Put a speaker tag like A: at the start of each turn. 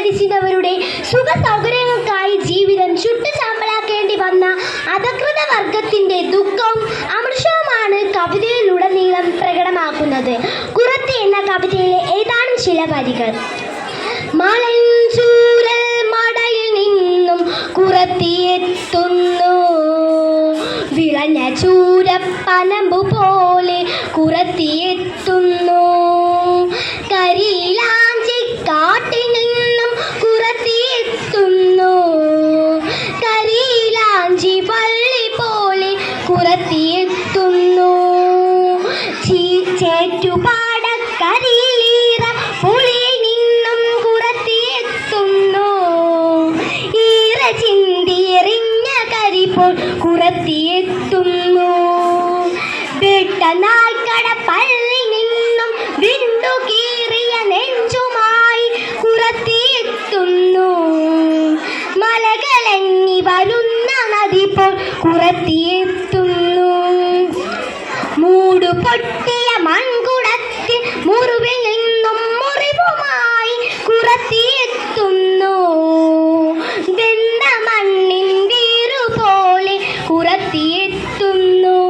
A: കൊള്ളയടിച്ചിട്ടവരുടെ സുഖ സൗകര്യങ്ങൾക്കായി ജീവിതം ചുട്ടുചാമ്പലാക്കേണ്ടി വന്ന അധകൃത വർഗത്തിന്റെ ദുഃഖവും അമൃഷവുമാണ് കവിതയിലുടനീളം പ്രകടമാക്കുന്നത്. കുറത്തി എന്ന കവിതയിലെ ഏതാനും ചില വരികൾ. മലഞ്ചൂരൽ മടയിൽ നിന്നും കുറത്തിയെത്തുന്നു വിളഞ്ഞ ചൂരപ്പനമ്പു പോലെ കുറത്തിയെത്തുന്നു പുളി നിന്നും കുറത്തിയെത്തുന്നു ഈറ ചിന്തിയെറിഞ്ഞ കരിപ്പോൾ കുറത്തിയെത്തുന്നു വെട്ടനായ്ക്കട പുറത്തിയെത്തുന്നു. മൂടു പൊട്ടിയ മൺകുടത്തിൽ മുറിവിൽ നിന്നും മുറിവുമായി കുറത്തിയെത്തുന്നു. വെന്ത മണ്ണിൻ പോലെ കുറത്തിയെ